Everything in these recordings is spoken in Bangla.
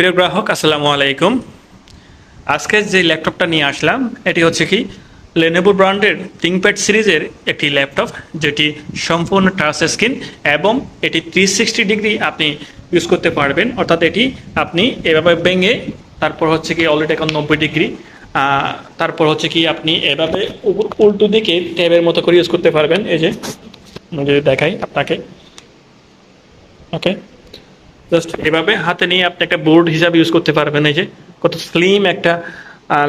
প্রিয় গ্রাহক, আসসালামু আলাইকুম। আজকে যে ল্যাপটপটা নিয়ে আসলাম, এটি হচ্ছে কি লেনেভো ব্র্যান্ডের থিংপ্যাড সিরিজের একটি ল্যাপটপ, যেটি সম্পূর্ণ টাচ স্ক্রিন এবং এটি থ্রি সিক্সটি ডিগ্রি আপনি ইউজ করতে পারবেন। অর্থাৎ এটি আপনি এভাবে ভেঙে, তারপর হচ্ছে কি অলরেডি এখন নব্বই ডিগ্রি তারপর হচ্ছে কি আপনি এভাবে উল্টো দিকে ট্যাবের মতো করে ইউজ করতে পারবেন। এই যে দেখাই আপনাকে। ওকে জাস্ট এভাবে হাতে নিয়ে আপনি একটা বোর্ড হিসাবে ইউজ করতে পারবেন। এই যে কত স্লিম একটা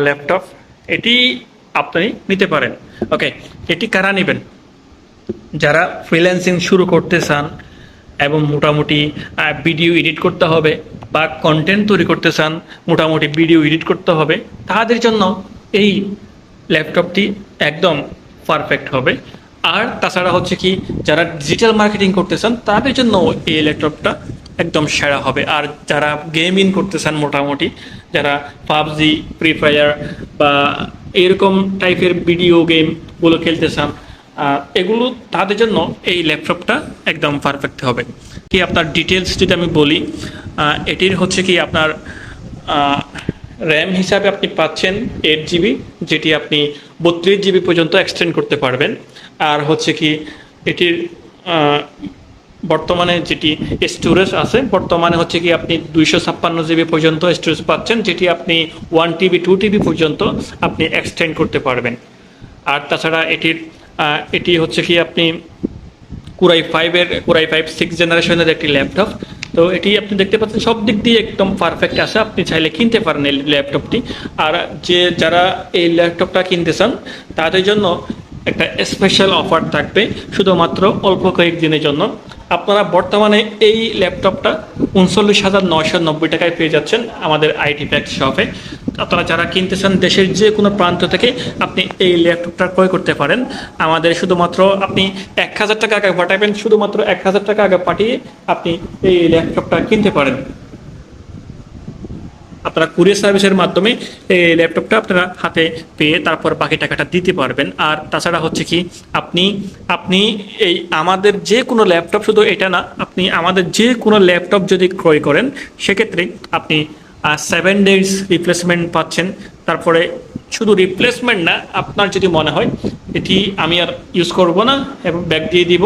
ল্যাপটপ এটি আপনি নিতে পারেন। ওকে এটি কারা নেবেন? যারা ফ্রিল্যান্সিং শুরু করতে চান এবং মোটামুটি ভিডিও এডিট করতে হবে বা কন্টেন্ট তৈরি করতে চান, মোটামুটি ভিডিও এডিট করতে হবে, তাদের জন্য এই ল্যাপটপটি একদম পারফেক্ট হবে। আর তাছাড়া হচ্ছে কি, যারা ডিজিটাল মার্কেটিং করতে চান, তাদের জন্য এই ল্যাপটপটা একদম সেরা হবে। আর যারা গেমিং করতে চান মোটামুটি, যারা পাবজি ফ্রি ফায়ার বা এরকম টাইপের ভিডিও গেমগুলো খেলতে চান এগুলো তাদের জন্য এই ল্যাপটপটা একদম পারফেক্ট হবে। কি আপনার ডিটেলস যদি আমি বলি এটির হচ্ছে কি আপনার র্যাম হিসাবে আপনি পাচ্ছেন এইট জিবি যেটি আপনি বত্রিশ জিবি পর্যন্ত এক্সটেন্ড করতে পারবেন। আর হচ্ছে কি, এটির বর্তমানে যেটি স্টোরেজ আছে, বর্তমানে হচ্ছে কি আপনি দুইশো ছাপ্পান্ন জিবি পর্যন্ত স্টোরেজ পাচ্ছেন, যেটি আপনি ওয়ান টিবি টু টিবি পর্যন্ত আপনি এক্সটেন্ড করতে পারবেন। আর তাছাড়া এটির এটি হচ্ছে কি আপনি কুরাই ফাইভের কুরাই ফাইভ সিক্স জেনারেশনের একটি ল্যাপটপ তো এটি আপনি দেখতে পাচ্ছেন, সব দিক দিয়ে একদম পারফেক্ট আছে, আপনি চাইলে কিনতে পারেন এই ল্যাপটপটি আর যে যারা এই ল্যাপটপটা কিনতে চান, তাদের জন্য একটা স্পেশাল অফার থাকবে, শুধুমাত্র অল্প কয়েকদিনের জন্য। আপনারা বর্তমানে এই ল্যাপটপটা উনচল্লিশ হাজার নয়শো নব্বই টাকায় পেয়ে যাচ্ছেন আমাদের আইটি প্যাক শপে। আপনারা যারা কিনতে চান দেশের যে কোনো প্রান্ত থেকে আপনি এই ল্যাপটপটা ক্রয় করতে পারেন। আমাদের শুধুমাত্র আপনি এক হাজার টাকা আগে পাঠাবেন, শুধুমাত্র এক হাজার টাকা আগে পাঠিয়ে আপনি এই ল্যাপটপটা কিনতে পারেন। আপনারা কুরিয়ার সার্ভিসের মাধ্যমে এই ল্যাপটপটা আপনারা হাতে পেয়ে তারপর বাকি টাকাটা দিতে পারবেন। আর তাছাড়া হচ্ছে কি, আপনি আপনি এই আমাদের যে কোনো ল্যাপটপ, শুধু এটা না, আপনি আমাদের যে কোনো ল্যাপটপ যদি ক্রয় করেন, সেক্ষেত্রে আপনি সেভেন ডেজ রিপ্লেসমেন্ট পাচ্ছেন। তারপরে শুধু রিপ্লেসমেন্ট না, আপনার যদি মনে হয় এটি আমি আর ইউজ করব না এবং ব্যাগ দিয়ে দিব,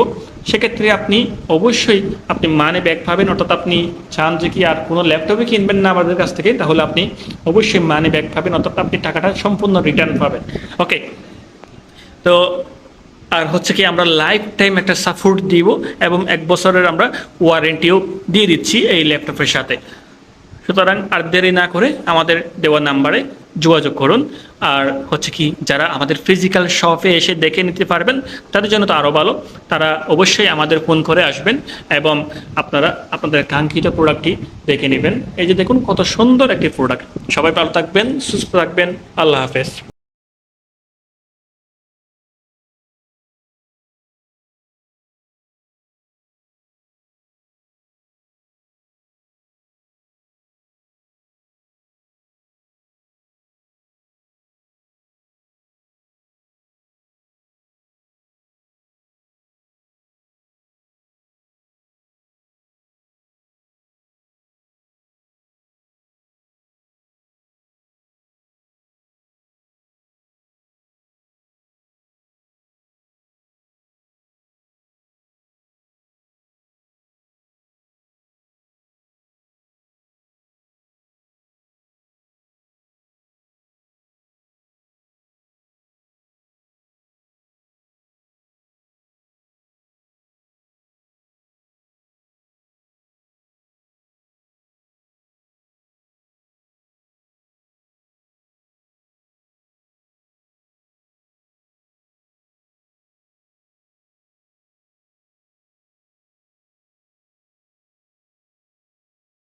সেক্ষেত্রে আপনি অবশ্যই আপনি মানে ব্যাগ পাবেন, অর্থাৎ আপনি চান যে কি আর কোনো ল্যাপটপে কিনবেন না আমাদের কাছ থেকে, তাহলে আপনি অবশ্যই মানে ব্যাগ পাবেন, অর্থাৎ আপনি টাকাটা সম্পূর্ণ রিটার্ন পাবেন। ওকে তো আর হচ্ছে কি আমরা লাইফ টাইম একটা সাপোর্ট দিব এবং এক বছরের আমরা ওয়ারেন্টিও দিয়ে দিচ্ছি এই ল্যাপটপের সাথে। সুতরাং আর দেরি না করে আমাদের দেওয়া নাম্বারে যোগাযোগ করুন। আর হচ্ছে কি, যারা আমাদের ফিজিক্যাল শপে এসে দেখে নিতে পারবেন, তাদের জন্য তো আরও ভালো। তারা অবশ্যই আমাদের ফোন করে আসবেন এবং আপনারা আপনাদের কাঙ্ক্ষিত প্রোডাক্টটি দেখে নেবেন। এই যে দেখুন, কত সুন্দর একটি প্রোডাক্ট সবাই ভালো থাকবেন, সুস্থ থাকবেন। আল্লাহ হাফেজ।